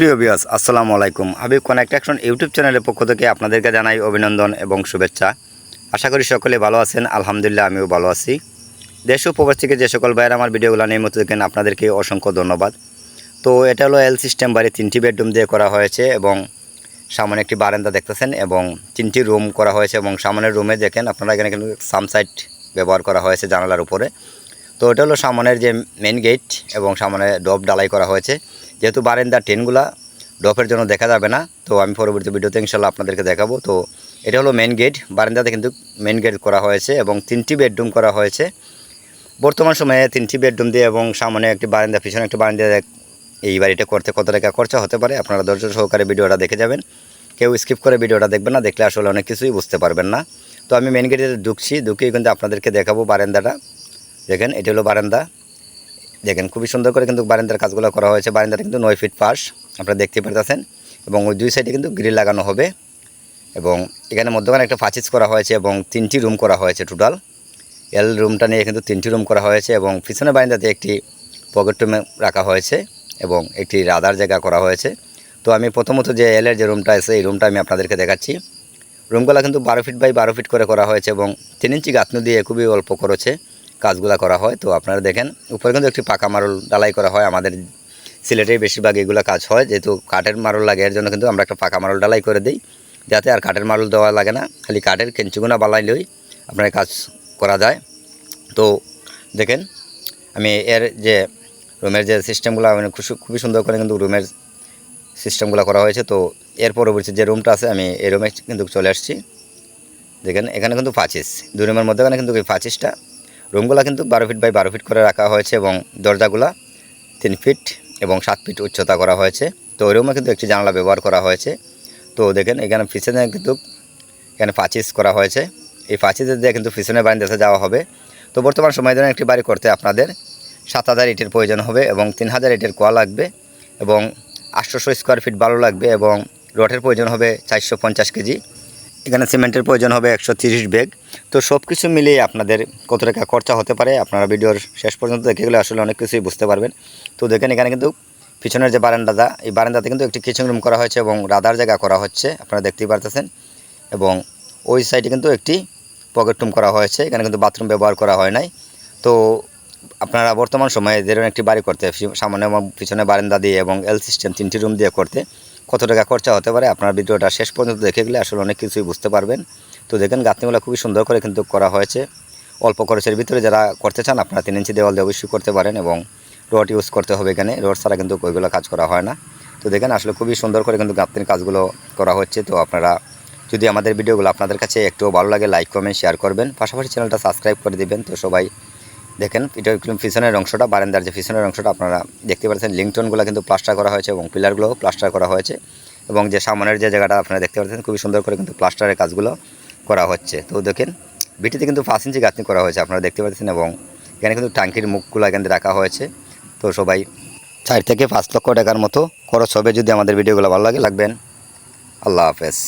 সুপ্রিয় বিয়াস আসসালামু আলাইকুম। হাবিব কনেক্ট অ্যাকশন ইউটিউব চ্যানেলের পক্ষ থেকে আপনাদেরকে জানাই অভিনন্দন এবং শুভেচ্ছা। আশা করি সকলে ভালো আছেন, আলহামদুলিল্লাহ আমিও ভালো আছি। দেশ ও প্রবাস থেকে যে সকল ভাইয়ের আমার ভিডিওগুলো নিয়মিত দেখেন আপনাদেরকে অসংখ্য ধন্যবাদ। তো এটা হলো এল সিস্টেম বাড়ি তিনটি বেডরুম দিয়ে করা হয়েছে এবং সামনে একটি বারান্দা দেখতেছেন এবং তিনটি রুম করা হয়েছে এবং সামনের রুমে দেখেন আপনারা এখানে কিন্তু সামসাইড ব্যবহার করা হয়েছে জানালার উপরে। তো এটা হলো সামনের যে মেন গেট এবং সামনে ডব ডালাই করা হয়েছে। যেহেতু বারান্দার টেনগুলা ডপের জন্য দেখা যাবে না, তো আমি পরবর্তী ভিডিওতে ইনশাল্লাহ আপনাদেরকে দেখাবো। তো এটা হলো মেন গেট বারান্দাতে কিন্তু মেন গেট করা হয়েছে এবং তিনটি বেডরুম করা হয়েছে। বর্তমান সময়ে তিনটি বেডরুম দিয়ে এবং সামনে একটি বারান্দা, পিছনে একটি বারান্দা এই বাড়িটা করতে কত টাকা খরচা হতে পারে, আপনারা ধৈর্য সহকারে ভিডিওটা দেখে যাবেন। কেউ স্কিপ করে ভিডিওটা দেখবেন না, দেখলে আসলে অনেক কিছুই বুঝতে পারবেন না। তো আমি মেন গেটে ঢুকছি ঢুকিয়ে কিন্তু আপনাদেরকে দেখাবো বারান্দাটা। দেখেন, এটি হলো বারান্দা। দেখেন, খুবই সুন্দর করে কিন্তু বারান্দার কাজগুলো করা হয়েছে। বারান্দাটা কিন্তু নয় ফিট পাশ, আপনারা দেখতে পারতেছেন। এবং ওই দুই সাইডে কিন্তু গ্রিল লাগানো হবে। এবং এখানে মধ্যখানে একটা ফাচিস করা হয়েছে এবং তিনটি রুম করা হয়েছে টোটাল। এল রুমটা নিয়ে কিন্তু তিনটি রুম করা হয়েছে এবং পিছনে বারান্দাতে একটি পকেট রুমে রাখা হয়েছে এবং একটি রাদার জায়গা করা হয়েছে। তো আমি প্রথমত যে এলের যে রুমটা আছে, এই রুমটা আমি আপনাদেরকে দেখাচ্ছি। রুমগুলো কিন্তু বারো ফিট বাই বারো ফিট করে করা হয়েছে এবং তিন ইঞ্চি গাঁথনি দিয়ে খুবই অল্প খরচে। কাজগুলো করা হয়। তো আপনারা দেখেন, উপরে কিন্তু একটি পাকা মারল ডালাই করা হয়। আমাদের সিলেটে বেশিরভাগ এগুলো কাজ হয়। যেহেতু কাঠের মারল লাগে, এর জন্য কিন্তু আমরা একটা পাকা মারল ডালাই করে দিই। যাতে আর কাঠের মারল দেওয়া লাগে না। খালি কাঠের কেঞ্চুগুনা বালাইলেই আপনার কাজ করা যায়। তো দেখেন, আমি এর যে রুমের যে সিস্টেমগুলো মানে খুবই সুন্দর করে কিন্তু রুমের সিস্টেমগুলো করা হয়েছে। তো এর পরবর্তী যে রুমটা আছে, আমি এই রুমে কিন্তু চলে আসছি। দেখেন, এখানে কিন্তু পাঁচিস দুই রুমের মধ্যেখানে কিন্তু এই পাঁচিসটা রুমগুলো কিন্তু বারো ফিট বাই বারো ফিট করে রাখা হয়েছে এবং দরজাগুলা তিন ফিট এবং সাত ফিট উচ্চতা করা হয়েছে। তো ওই রুমে কিন্তু একটি জানালা ব্যবহার করা হয়েছে। তো দেখেন, এখানে পিছনে কিন্তু এখানে পাঁচিস করা হয়েছে। এই পাঁচিসের দিয়ে কিন্তু পিছনে বাড়িতে যাওয়া হবে। তো বর্তমান সময় ধরে একটি বাড়ি করতে আপনাদের সাত হাজার ইটের প্রয়োজন হবে এবং তিন হাজার ইটের কোয়া লাগবে এবং আটশোশো স্কোয়ার ফিট বালু লাগবে এবং রটের প্রয়োজন হবে চারশো পঞ্চাশ কেজি। এখানে সিমেন্টের প্রয়োজন হবে একশো তিরিশ ব্যাগ তো সব কিছু মিলিয়ে আপনাদের কত টাকা খরচা হতে পারে আপনারা ভিডিওর শেষ পর্যন্ত দেখে গেলে আসলে অনেক কিছুই বুঝতে পারবেন। তো দেখেন এখানে কিন্তু পিছনের যে বারান্দাটা, এই বারান্দাতে কিন্তু একটি কিচেন রুম করা হয়েছে এবং রাধার জায়গা করা হচ্ছে, আপনারা দেখতেই পারতেছেন। এবং ওই সাইডে কিন্তু একটি পকেট রুম করা হয়েছে, এখানে কিন্তু বাথরুম ব্যবহার করা হয় নাই। তো আপনারা বর্তমান সময়ে যেরকম একটি বাড়ি করতে, সামনে পিছনে বারান্দা দিয়ে এবং এল সিস্টেম তিনটি রুম দিয়ে করতে কত টাকা খরচা হতে পারে আপনার ভিডিওটা শেষ পর্যন্ত দেখে গেলে আসলে অনেক কিছুই বুঝতে পারবেন। তো দেখেন গাঁথনিগুলো খুবই সুন্দর করে কিন্তু করা হয়েছে। অল্প খরচের ভিতরে যারা করতে চান আপনারা তিন ইঞ্চি দেওয়াল দিয়ে অবশ্যই করতে পারেন এবং রড ইউজ করতে হবে এখানে। রড ছাড়া কিন্তু ওইগুলো কাজ করা হয় না। তো দেখেন আসলে খুবই সুন্দর করে কিন্তু গাঁথনির কাজগুলো করা হচ্ছে। তো আপনারা যদি আমাদের ভিডিওগুলো আপনাদের কাছে একটু ভালো লাগে লাইক কমেন্ট শেয়ার করবেন। পাশাপাশি চ্যানেলটা সাবস্ক্রাইব করে দিবেন। তো সবাই দেখেন, এটা পিছনের অংশটা, বারান্দার যে পিছনের অংশটা আপনারা দেখতে পাচ্ছেন, লিংটনগুলো কিন্তু প্লাস্টার করা হয়েছে এবং পিলারগুলোও প্লাস্টার করা হয়েছে এবং যে সামনের যে জায়গাটা আপনারা দেখতে পাচ্ছেন, খুবই সুন্দর করে কিন্তু প্লাস্টারের কাজগুলো করা হচ্ছে। তো দেখেন, ভিটিতে কিন্তু পাঁচ ইঞ্চি গাঁথনি করা হয়েছে, আপনারা দেখতে পাচ্ছেন এবং এখানে কিন্তু ট্যাঙ্কির মুখগুলো এখানে রাখা হয়েছে। তো সবাই চার থেকে পাঁচ লক্ষ টাকার মতো খরচ হবে যদি আমাদের ভিডিওগুলো ভালো লাগে, লাগবেন। আল্লাহ হাফেজ।